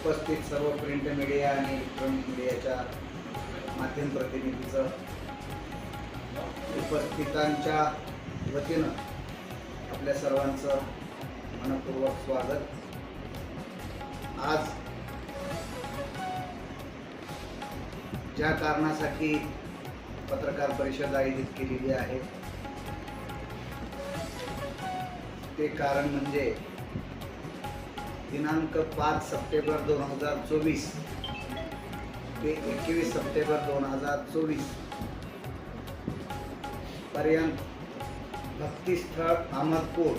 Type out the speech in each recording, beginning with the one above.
उपस्थित सर्व print media आणि इलेक्ट्रॉनिक मीडियाच्या माध्यम प्रतिनिधीचं उपस्थितांच्या वतीनं आपल्या सर्वांचं मनपूर्वक स्वागत. आज ज्या कारणासाठी पत्रकार परिषद आयोजित केलेली आहे ते कारण म्हणजे दिनांक पाच सप्टेंबर दोन हजार चोवीस ते एकवीस सप्टेंबर दोन हजार चोवीसपर्यंत भक्तिस्थळ अहमदपूर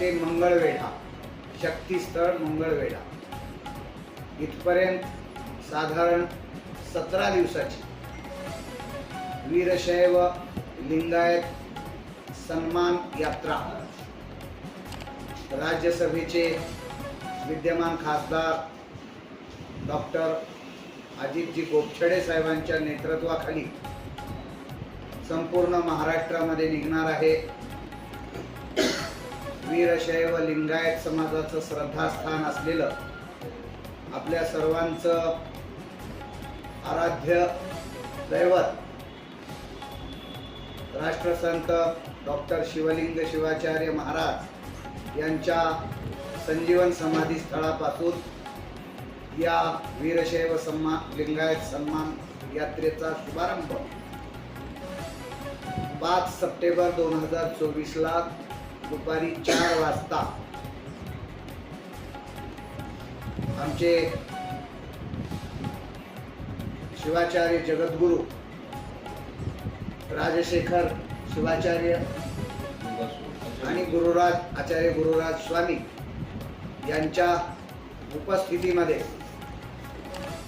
ते मंगळवेढा शक्तीस्थळ मंगळवेढा. इथपर्यंत साधारण सतरा दिवसाची वीरशैव लिंगायत सन्मान यात्रा. राज्यसभेचे विद्यमान खासदार डॉक्टर अजितजी गोपछडे साहेबांच्या नेतृत्वाखाली संपूर्ण महाराष्ट्रामध्ये निघणार आहे. वीरशैव लिंगायत समाजाचं श्रद्धास्थान असलेलं आपल्या सर्वांचं आराध्य दैवत राष्ट्रसंत डॉक्टर शिवलिंग शिवाचार्य महाराज यांच्या संजीवन समाधी स्थळापासून या वीरशैव सम्मान लिंगायत सन्मान यात्रेचा शुभारंभ. पाच सप्टेंबर दोन हजार चोवीसला दुपारी चार वाजता आमचे शिवाचार्य जगद्गुरु राजशेखर शिवाचार्य आणि गुरुराज आचार्य गुरुराज स्वामी यांच्या उपस्थितीमध्ये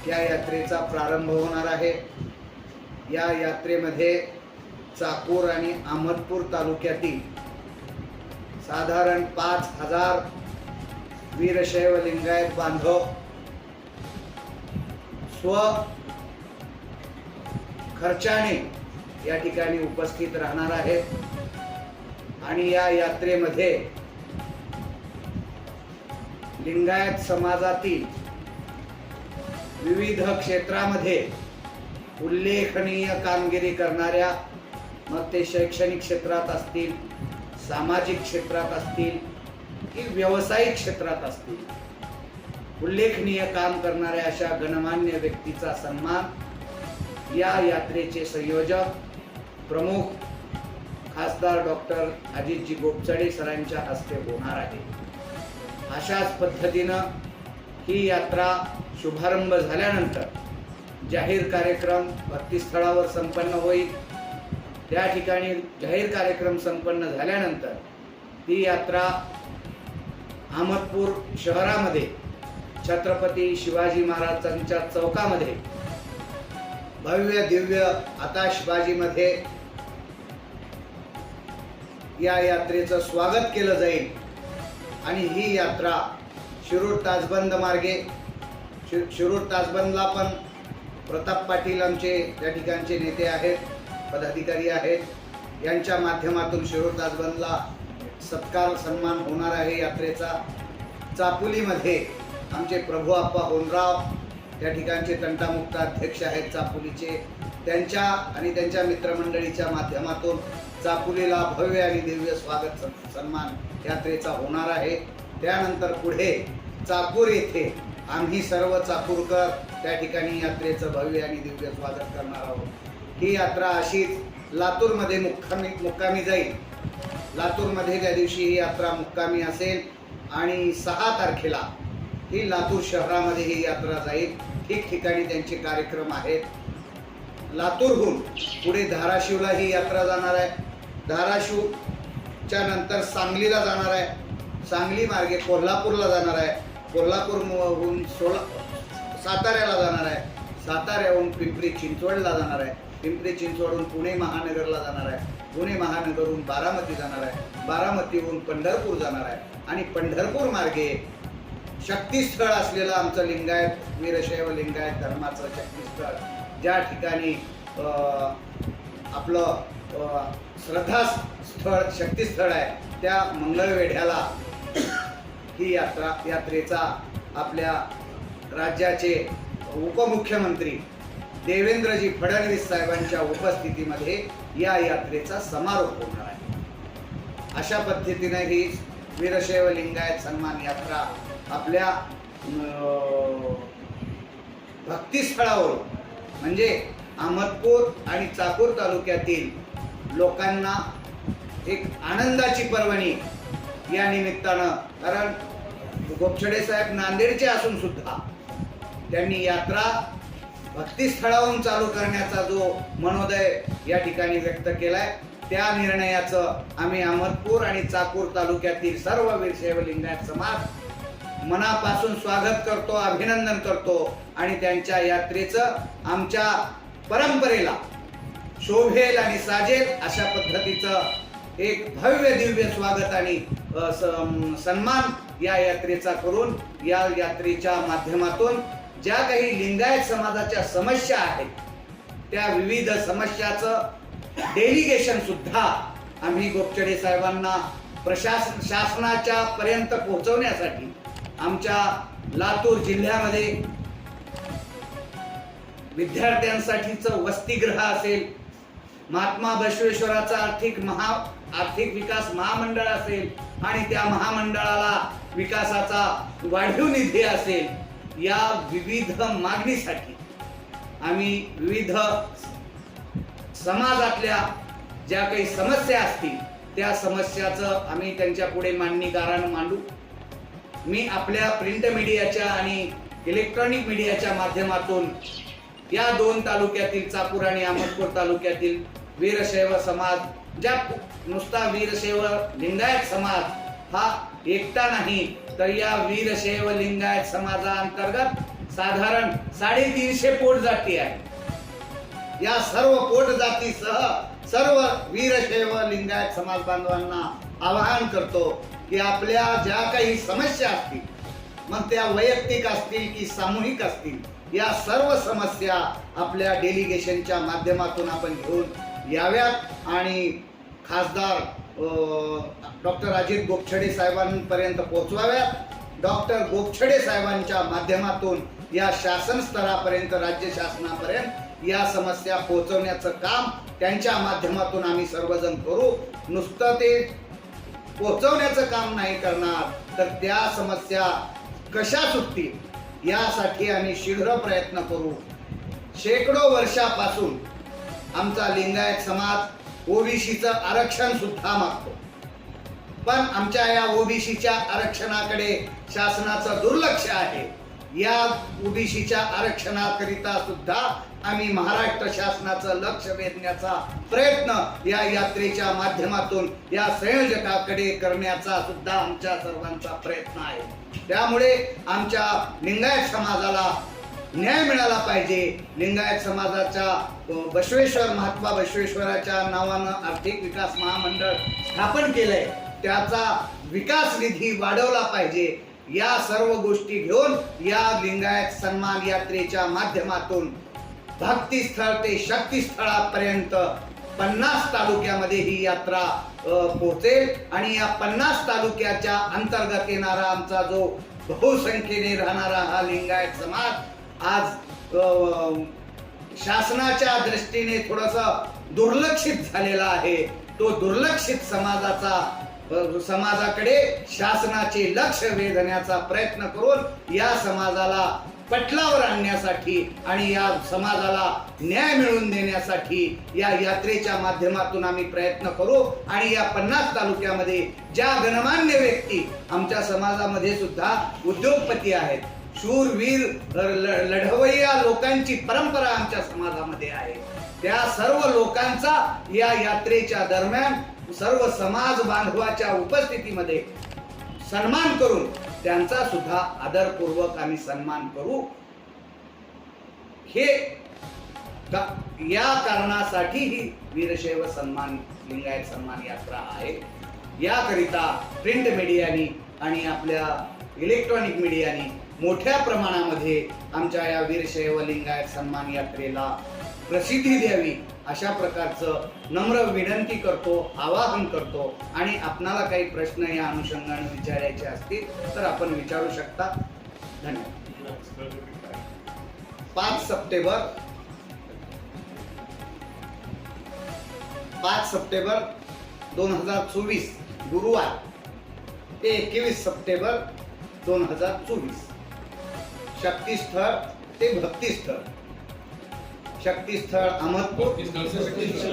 या यात्रेचा प्रारंभ होणार आहे. या यात्रेमध्ये चाकूर आणि अहमदपूर तालुक्यातील साधारण पाच हजार वीरशैव लिंगायत बांधव. स्व खर्चाने या ठिकाणी उपस्थित राहणार आहेत. आणि या यात्रेमध्ये लिंगायत समाजातील विविध क्षेत्रामध्ये उल्लेखनीय कामगिरी करणाऱ्या मग ते शैक्षणिक क्षेत्रात असतील सामाजिक क्षेत्रात असतील की व्यावसायिक क्षेत्रात असतील उल्लेखनीय काम करणाऱ्या अशा गणमान्य व्यक्तीचा सन्मान या यात्रेचे संयोजक प्रमुख खासदार डॉक्टर अजितजी गोपचडे सरांच्या हस्ते होणार आहे. अशाच पद्धतीनं ही यात्रा शुभारंभ झाल्यानंतर जाहीर कार्यक्रम भक्तिस्थळावर संपन्न होईल. त्या ठिकाणी जाहीर कार्यक्रम संपन्न झाल्यानंतर ती यात्रा अहमदपूर शहरामध्ये छत्रपती शिवाजी महाराजांच्या चौकामध्ये भव्य दिव्य आताशबाजीमध्ये या यात्रेचं स्वागत केलं जाईल. आणि ही यात्रा शिरूर ताजबंद मार्गे शि- शिरूर ताजबंदला पण प्रताप पाटील आमचे त्या ठिकाणचे नेते आहेत पदाधिकारी आहेत. यांच्या माध्यमातून शिरूर ताजबंदला सत्कार सन्मान होणार आहे यात्रेचा. चापुलीमध्ये आमचे प्रभू आप्पा होनराव त्या ठिकाणचे तंटामुक्त अध्यक्ष आहेत चापुलीचे. त्यांच्या आणि त्यांच्या मित्रमंडळीच्या माध्यमातून चापुलीला भव्य आणि दिव्य स्वागत सन्मान यात्रेचा होणार आहे. त्यानंतर पुढे चाकूर येथे आम्ही सर्व चाकूरकर त्या ठिकाणी यात्रेचं भव्य आणि दिव्य स्वागत करणार आहोत. ही यात्रा अशीच लातूरमध्ये मुक्कामी मुक्कामी जाईल. लातूरमध्ये त्या दिवशी ही यात्रा मुक्कामी असेल आणि सहा तारखेला ही लातूर शहरामध्ये ही यात्रा जाईल. ठिकठिकाणी त्यांचे कार्यक्रम आहेत. लातूरहून पुढे धाराशिवला ही यात्रा जाणार आहे. धाराशिवच्या नंतर सांगलीला जाणार आहे. सांगली मार्गे कोल्हापूरला जाणार आहे. कोल्हापूरहून सोला साताऱ्याला जाणार आहे. साताऱ्याहून पिंपरी चिंचवडला जाणार आहे. पिंपरी चिंचवडहून पुणे महानगरला जाणार आहे. पुणे महानगरहून बारामती जाणार आहे. बारामतीहून पंढरपूर जाणार आहे. आणि पंढरपूर मार्गे शक्तीस्थळ असलेलं आमचं लिंगायत वीरशैव लिंगायत धर्माचं शक्तीस्थळ. ज्या ठिकाणी आपलं श्रद्धा स्थळ शक्तीस्थळ आहे. त्या मंगळवेढ्याला ही यात्रा यात्रेचा आपल्या राज्याचे उपमुख्यमंत्री देवेंद्रजी फडणवीस साहेबांच्या उपस्थितीमध्ये या यात्रेचा समारोप होणार आहे. अशा पद्धतीने ही वीरशैव लिंगायत सन्मान यात्रा आपल्या भक्तिस्थळावर म्हणजे अहमदपूर आणि चाकूर तालुक्यातील लोकांना एक आनंदाची पर्वणी या निमित्तानं. कारण गोपछडे साहेब नांदेडचे असून सुद्धा त्यांनी यात्रा भक्तिस्थळावरून चालू करण्याचा जो मनोदय या ठिकाणी व्यक्त केलाय त्या निर्णयाचं आम्ही अहमदपूर आणि चाकूर तालुक्यातील सर्व वीरशैव लिंगायत समाज मनापासून स्वागत करतो अभिनंदन करतो आणि त्यांच्या यात्रेचं आमच्या परंपरेला शोभेल आणि साजेल अशा पद्धतीचं एक भव्य दिव्य स्वागत आणि स- सन्मान या यात्रेचा करून या यात्रेच्या माध्यमातून ज्या काही लिंगायत समाजाच्या समस्या आहेत त्या विविध समस्याचं डेलिगेशन सुद्धा आम्ही गोपचडे साहेबांना प्रशासन शासनाच्या पर्यंत पोहोचवण्यासाठी आमच्या लातूर जिल्ह्यामध्ये विद्यार्थ्यांसाठीचं वसतिगृह असेल महात्मा बसवेश्वराचा आर्थिक महा आर्थिक विकास महामंडळ असेल आणि त्या महामंडळाला विकासाचा वाढीव निधी असेल या विविध मागणीसाठी आम्ही विविध समाजातल्या ज्या काही समस्या असतील त्या समस्याचं आम्ही त्यांच्या पुढे मांडणीकारानं मांडू. मी आपल्या प्रिंट मीडियाच्या आणि इलेक्ट्रॉनिक मीडियाच्या माध्यमातून या दोन तालुक्यातील चाकूर आणि अहमदपूर तालुक्यातील वीरशैव समाज ज्या नुसता वीरशैव लिंगायत समाज हा एकटा नाही तर या वीरशैव लिंगायत समाजाअंतर्गत साधारण साडेतीनशे पोट जाती आहे या सर्व पोट जातीसह सर्व वीरशैव लिंगायत समाज बांधवांना आवाहन करतो की आपल्या ज्या काही समस्या असतील मग त्या वैयक्तिक असतील की सामूहिक असतील या सर्व समस्या आपल्या डेलिगेशनच्या माध्यमातून आपण घेऊन याव्यात आणि खासदार डॉक्टर अजित गोपछडे साहेबांपर्यंत पोहोचवाव्यात. डॉक्टर गोपछडे साहेबांच्या माध्यमातून या शासन स्तरापर्यंत राज्य शासनापर्यंत या समस्या पोहोचवण्याचं काम त्यांच्या माध्यमातून आम्ही सर्वजण करू. नुसतं ते पोहोचवण्याचं काम नाही करणार तर त्या समस्या कशा सुटतील यासाठी आम्ही शीघ्र प्रयत्न करू. शेकडो वर्षापासून आमचा लिंगायत समाज ओबीसीचं आरक्षण सुद्धा मागतो. पण आमच्या या ओबीसीच्या आरक्षणाकडे शासनाचं दुर्लक्ष आहे. या ओबीसीच्या आरक्षणाकरिता सुद्धा आम्ही महाराष्ट्र शासनाचं लक्ष वेधण्याचा प्रयत्न या यात्रेच्या माध्यमातून या संयोजकाकडे करण्याचा सुद्धा आमच्या सर्वांचा प्रयत्न आहे. त्यामुळे आमच्या लिंगायत समाजाला न्याय मिळाला पाहिजे. लिंगायत समाजाच्या अ, बसवेश्वर महात्मा बसवेश्वराच्या नावानं आर्थिक विकास महामंडळ स्थापन केलंय. त्याचा विकास निधी वाढवला पाहिजे. या सर्व गोष्टी घेऊन या लिंगायत सन्मान यात्रेच्या माध्यमातून भक्तीस्थळ ते शक्तीस्थळापर्यंत पन्नास तालुक्यामध्ये ही यात्रा पोहोचेल. आणि या पन्नास तालुक्याच्या अंतर्गत येणारा आमचा जो बहुसंख्येने राहणारा हा लिंगायत समाज आज शासनाच्या दृष्टीने थोडस दुर्लक्षित झालेला आहे. तो दुर्लक्षित समाजाचा समाजाकडे शासनाचे लक्ष वेधण्याचा प्रयत्न करून या समाजाला पटलावर आणण्यासाठी आणि या समाजाला न्याय मिळवून देण्यासाठी या यात्रेच्या माध्यमातून आम्ही प्रयत्न करू. आणि या पन्नास तालुक्यामध्ये ज्या गणमान्य व्यक्ती आमच्या समाजामध्ये सुद्धा उद्योगपती आहेत शूरवीर वीर लढवय्या लोकांची परंपरा आमच्या समाजामध्ये आहे. त्या सर्व लोकांचा या यात्रेच्या दरम्यान सर्व समाज बांधवाच्या उपस्थितीमध्ये सन्मान करून त्यांचा सुद्धा आदरपूर्वक आम्ही सन्मान करू. हे का- या कारणासाठी ही वीरशैव सन्मान लिंगायत सन्मान यात्रा आहे. याकरिता प्रिंट मीडियानी आणि आपल्या इलेक्ट्रॉनिक मीडियानी मोठ्या प्रमाणामध्ये आमच्या या वीरशैव लिंगायत सन्मान यात्रेला प्रसिद्धी द्यावी अशा प्रकारचं नम्र विनंती करतो आवाहन करतो आणि आपणाला काही प्रश्न या अनुषंगाने विचारायचे असतील तर आपण विचारू शकता. धन्यवाद. पाच सप्टेंबर. पाच सप्टेंबर दोन हजार चोवीस गुरुवार. ते एकवीस सप्टेंबर दोन हजार चोवीस. शक्तीस्थळ ते भक्तीस्थळ. शक्तीस्थळ अहमदपूर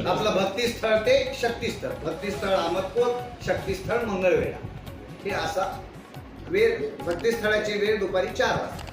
आपलं भक्तीस्थळ ते शक्तीस्थळ. भक्तीस्थळ अहमदपूर शक्तीस्थळ मंगळवेढा. हे असा वेळ भक्तीस्थळाची वेळ दुपारी चार वाजता.